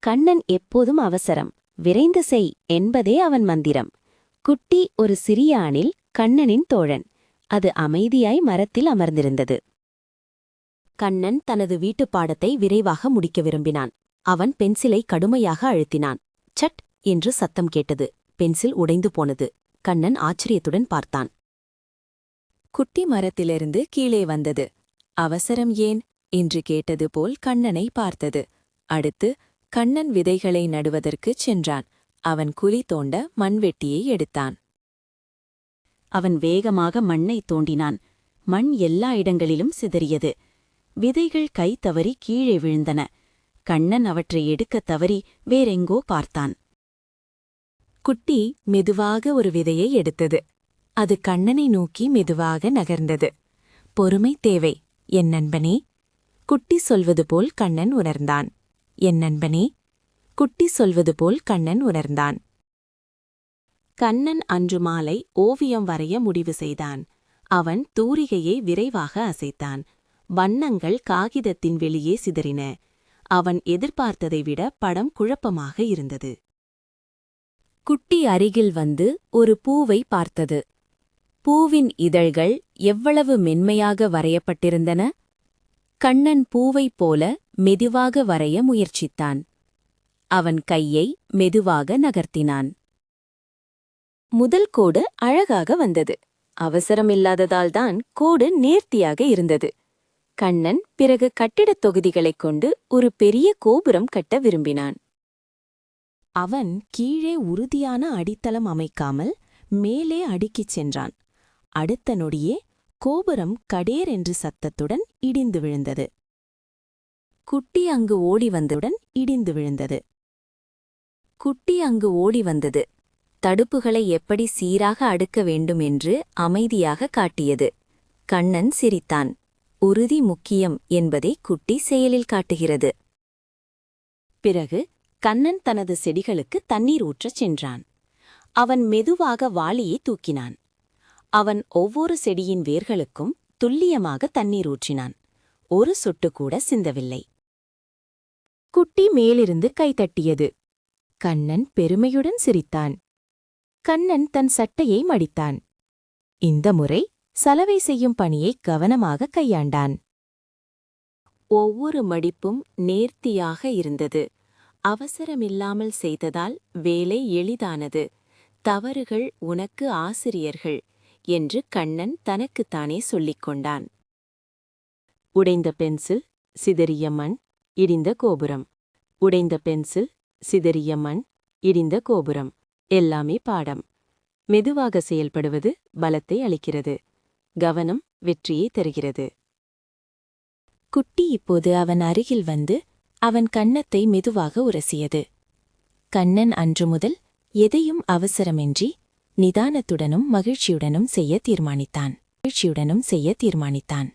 கண்ணன் எப்போதும் அவசரம். விரைந்து செய் என்பதே அவன் மந்திரம். குட்டி ஒரு சிறிய அணில் கண்ணனின் தோழன். அது அமைதியாய் மரத்தில் அமர்ந்திருந்தது. கண்ணன் தனது வீட்டுப் பாடத்தை விரைவாக முடிக்க விரும்பினான். அவன் பென்சிலை கடுமையாக அழுத்தினான். சட் என்று சத்தம் கேட்டது. பென்சில் உடைந்து போனது. கண்ணன் ஆச்சரியத்துடன் பார்த்தான். குட்டி மரத்திலிருந்து கீழே வந்தது. அவசரம் ஏன்? என்று கேட்டது போல் கண்ணனை பார்த்தது. அடுத்து கண்ணன் விதைகளை நடுவதற்குச் சென்றான். அவன் குழி தோண்ட மண்வெட்டியை எடுத்தான். அவன் வேகமாக மண்ணை தோண்டினான். மண் எல்லா இடங்களிலும் சிதறியது. விதைகள் கை தவறி கீழே விழுந்தன. கண்ணன் அவற்றை எடுக்கத் தவறி வேறெங்கோ பார்த்தான். குட்டி மெதுவாக ஒரு விதையை எடுத்தது. அது கண்ணனை நோக்கி மெதுவாக நகர்ந்தது. பொறுமை தேவை என் நண்பனே குட்டி சொல்வது போல் கண்ணன் உணர்ந்தான். என் நண்பனே குட்டி சொல்வது போல் கண்ணன் உணர்ந்தான். கண்ணன் அன்று மாலை ஓவியம் வரைய முடிவு செய்தான். அவன் தூரிகையை விரைவாக அசைத்தான். வண்ணங்கள் காகிதத்தின் வெளியே சிதறின. அவன் எதிர்பார்த்ததை விட படம் குழப்பமாக இருந்தது. குட்டி அருகில் வந்து ஒரு பூவை பார்த்தது. பூவின் இதழ்கள் எவ்வளவு மென்மையாக வரையப்பட்டிருந்தன? கண்ணன் பூவைப் போல மெதுவாக வரைய முயற்சித்தான். அவன் கையை மெதுவாக நகர்த்தினான். முதல் கோடு அழகாக வந்தது. அவசரமில்லாததால்தான் கோடு நேர்த்தியாக இருந்தது. கண்ணன் பிறகு கட்டிடத் தொகுதிகளைக் கொண்டு ஒரு பெரிய கோபுரம் கட்ட விரும்பினான். அவன் கீழே உறுதியான அடித்தளம் அமைக்காமல் மேலே அடுக்கிச் சென்றான். அடுத்த நொடியே கோபுரம் கடேர் என்று சத்தத்துடன் இடிந்து விழுந்தது. குட்டி அங்கு ஓடி வந்தவுடன் இடிந்து விழுந்தது. குட்டி அங்கு ஓடி வந்தது. தடுப்புகளை எப்படி சீராக அடுக்க வேண்டும் என்று அமைதியாக காட்டியது. கண்ணன் சிரித்தான். உறுதி முக்கியம் என்பதை குட்டி செயலில் காட்டுகிறது. பிறகு கண்ணன் தனது செடிகளுக்கு தண்ணீர் ஊற்றச் சென்றான். அவன் மெதுவாக வாளியை தூக்கினான். அவன் ஒவ்வொரு செடியின் வேர்களுக்கும் துல்லியமாக தண்ணீர் ஊற்றினான். ஒரு சொட்டு கூட சிந்தவில்லை. குட்டி மேலிருந்து கைதட்டியது. கண்ணன் பெருமையுடன் சிரித்தான். கண்ணன் தன் சட்டையை மடித்தான். இந்த முறை சலவை செய்யும் பணியை கவனமாக கையாண்டான். ஒவ்வொரு மடிப்பும் நேர்த்தியாக இருந்தது. அவசரமில்லாமல் செய்ததால் வேலை எளிதானது. தவறுகள் உனக்கு ஆசிரியர்கள் என்று கண்ணன் தனக்குத்தானே சொல்லிக் கொண்டான் உடைந்த பென்சில் சிதறிய மண் இடிந்த கோபுரம். உடைந்த பென்சில் சிதறிய மண் இடிந்த கோபுரம். எல்லாமே பாடம். மெதுவாக செயல்படுவது பலத்தை அளிக்கிறது. கவனம் வெற்றியை தருகிறது. குட்டி இப்போது அவன் அருகில் வந்து அவன் கன்னத்தை மெதுவாக உரசியது. கண்ணன் அன்று முதல் எதையும் அவசரமின்றி நிதானத்துடனும் மகிழ்ச்சியுடனும் செய்ய தீர்மானித்தான். மகிழ்ச்சியுடனும் செய்ய தீர்மானித்தான்.